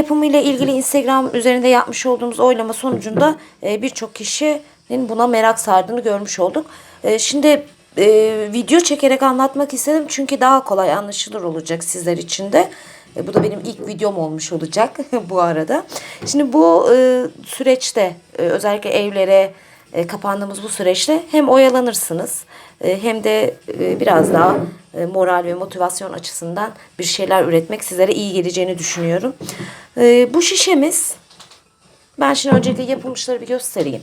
yapımı ile ilgili Instagram üzerinde yapmış olduğumuz oylama sonucunda e, birçok kişinin buna merak sardığını görmüş olduk. E, şimdi e, video çekerek anlatmak istedim çünkü daha kolay anlaşılır olacak sizler için de. Bu da benim ilk videom olmuş olacak bu arada. Şimdi bu süreçte özellikle evlere kapandığımız bu süreçte hem oyalanırsınız hem de e, biraz daha e, moral ve motivasyon açısından bir şeyler üretmek sizlere iyi geleceğini düşünüyorum. E, bu şişemiz ben şimdi öncelikle yapılmışları bir göstereyim.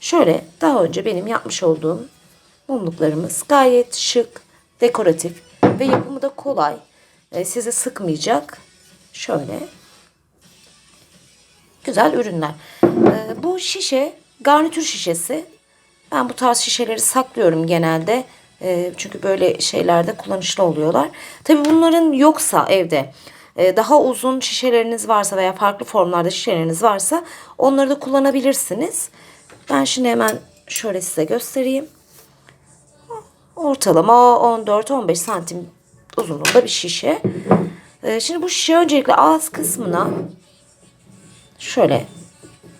Şöyle daha önce benim yapmış olduğum mumluklarımız gayet şık, dekoratif ve yapımı da kolay. E, sizi sıkmayacak. Şöyle güzel ürünler. E, bu şişe garnitür şişesi. Ben bu tarz şişeleri saklıyorum genelde. E, çünkü böyle şeylerde kullanışlı oluyorlar. Tabii bunların yoksa evde e, daha uzun şişeleriniz varsa veya farklı formlarda şişeleriniz varsa onları da kullanabilirsiniz. Ben şimdi hemen şöyle size göstereyim. Ortalama 14-15 santim uzunluğunda bir şişe. E, şimdi bu şişe öncelikle ağız kısmına şöyle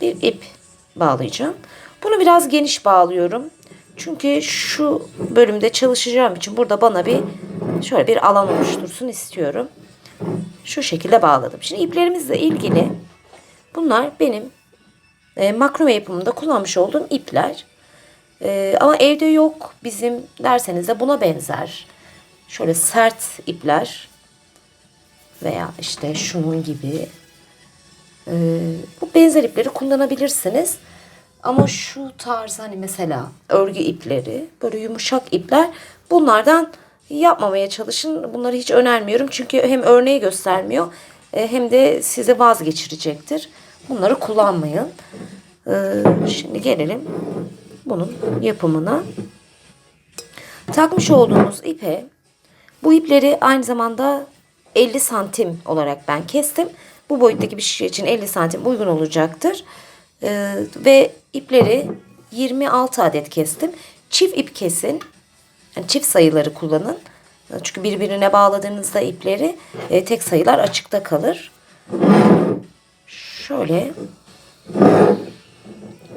bir ip bağlayacağım. Bunu biraz geniş bağlıyorum. Çünkü şu bölümde çalışacağım için burada bana bir şöyle bir alan oluştursun istiyorum. Şu şekilde bağladım. Şimdi iplerimizle ilgili bunlar benim e, makrome yapımında kullanmış olduğum ipler. E, ama evde yok bizim derseniz de buna benzer. Şöyle sert ipler veya işte şunun gibi e, bu benzer ipleri kullanabilirsiniz. Ama şu tarz hani mesela örgü ipleri, böyle yumuşak ipler bunlardan yapmamaya çalışın. Bunları hiç önermiyorum. Çünkü hem örneği göstermiyor e, hem de size vazgeçirecektir. Bunları kullanmayın. E, Şimdi gelelim bunun yapımına. Takmış olduğumuz ipe bu ipleri aynı zamanda 50 santim olarak ben kestim. Bu boyuttaki bir şişe için 50 santim uygun olacaktır. Ee, ve ipleri 26 adet kestim. Çift ip kesin. Yani çift sayıları kullanın. Çünkü birbirine bağladığınızda ipleri e, tek sayılar açıkta kalır. Şöyle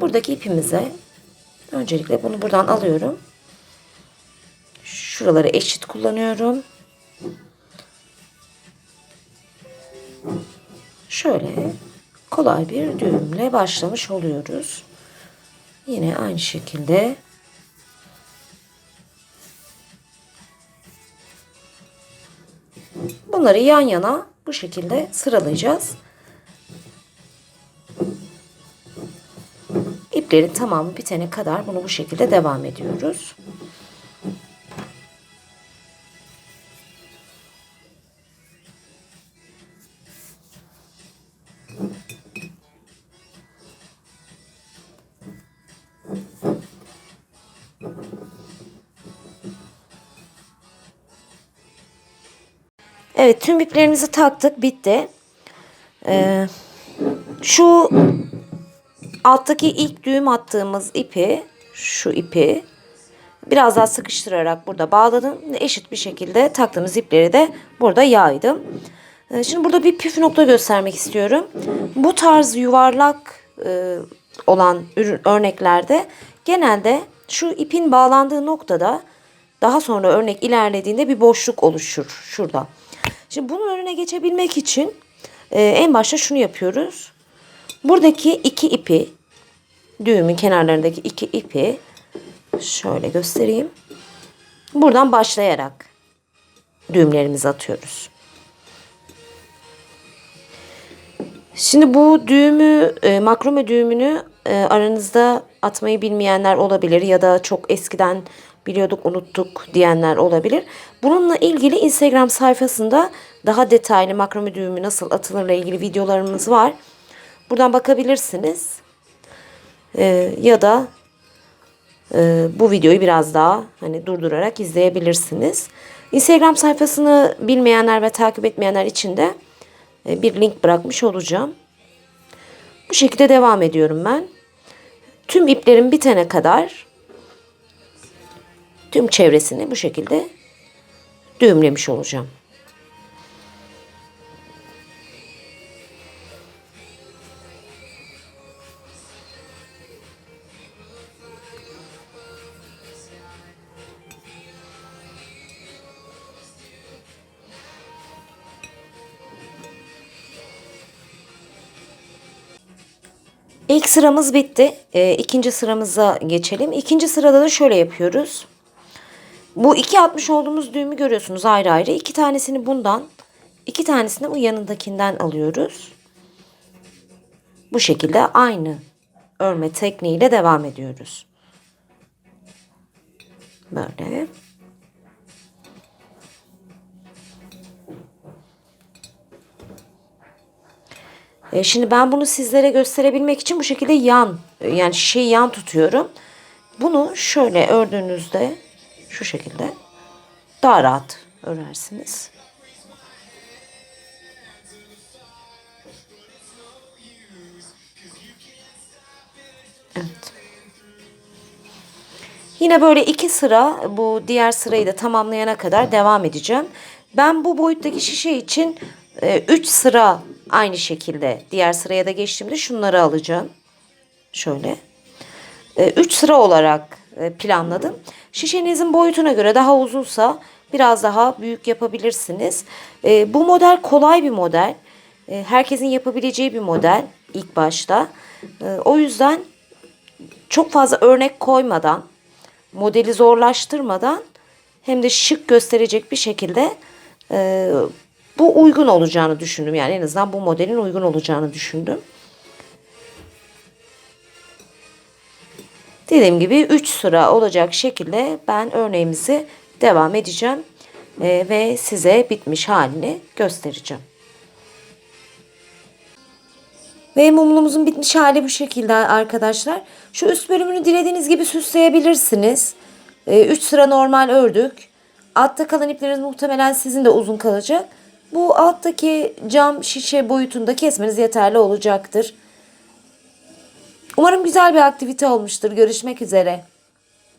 buradaki ipimize öncelikle bunu buradan alıyorum. Şuraları eşit kullanıyorum. Şöyle kolay bir düğümle başlamış oluyoruz. Yine aynı şekilde bunları yan yana bu şekilde sıralayacağız. İplerin tamamı bitene kadar bunu bu şekilde devam ediyoruz. Evet tüm iplerimizi taktık bitti. Ee, şu alttaki ilk düğüm attığımız ipi şu ipi biraz daha sıkıştırarak burada bağladım. Eşit bir şekilde taktığımız ipleri de burada yaydım. Ee, şimdi burada bir püf nokta göstermek istiyorum. Bu tarz yuvarlak e, olan ürün örneklerde genelde şu ipin bağlandığı noktada daha sonra örnek ilerlediğinde bir boşluk oluşur şurada. Şimdi bunun önüne geçebilmek için e, en başta şunu yapıyoruz. Buradaki iki ipi düğümün kenarlarındaki iki ipi şöyle göstereyim. Buradan başlayarak düğümlerimizi atıyoruz. Şimdi bu düğümü, e, makrome düğümünü e, aranızda atmayı bilmeyenler olabilir ya da çok eskiden biliyorduk unuttuk diyenler olabilir. Bununla ilgili Instagram sayfasında daha detaylı makrome düğümü nasıl atılırla ilgili videolarımız var. Buradan bakabilirsiniz. E, ya da e, bu videoyu biraz daha hani durdurarak izleyebilirsiniz. Instagram sayfasını bilmeyenler ve takip etmeyenler için de e, bir link bırakmış olacağım. Bu şekilde devam ediyorum ben. Tüm iplerim bitene kadar tüm çevresini bu şekilde düğümlemiş olacağım. İlk sıramız bitti. E, ikinci sıramıza geçelim. İkinci sırada da şöyle yapıyoruz. Bu iki atmış olduğumuz düğümü görüyorsunuz ayrı ayrı. İki tanesini bundan, iki tanesini bu yanındakinden alıyoruz. Bu şekilde aynı örme tekniğiyle devam ediyoruz. Böyle. E, Şimdi ben bunu sizlere gösterebilmek için bu şekilde yan yani şişeyi yan tutuyorum. Bunu şöyle ördüğünüzde şu şekilde daha rahat örersiniz. Evet. Yine böyle iki sıra bu diğer sırayı da tamamlayana kadar devam edeceğim. Ben bu boyuttaki şişe için 3 sıra aynı şekilde diğer sıraya da geçtiğimde şunları alacağım. Şöyle. 3 sıra olarak e, planladım. Şişenizin boyutuna göre daha uzunsa biraz daha büyük yapabilirsiniz. E, Bu model kolay bir model. E, Herkesin yapabileceği bir model ilk başta. E, O yüzden çok fazla örnek koymadan, modeli zorlaştırmadan hem de şık gösterecek bir şekilde e, bu uygun olacağını düşündüm. Yani en azından bu modelin uygun olacağını düşündüm. Dediğim gibi 3 sıra olacak şekilde ben örneğimizi devam edeceğim e, ve size bitmiş halini göstereceğim. Ve mumlumuzun bitmiş hali bu şekilde arkadaşlar. Şu üst bölümünü dilediğiniz gibi süsleyebilirsiniz. 3 sıra normal ördük. Altta kalan ipleriniz muhtemelen sizin de uzun kalacak. Bu alttaki cam şişe boyutunda kesmeniz yeterli olacaktır. Umarım güzel bir aktivite olmuştur. Görüşmek üzere.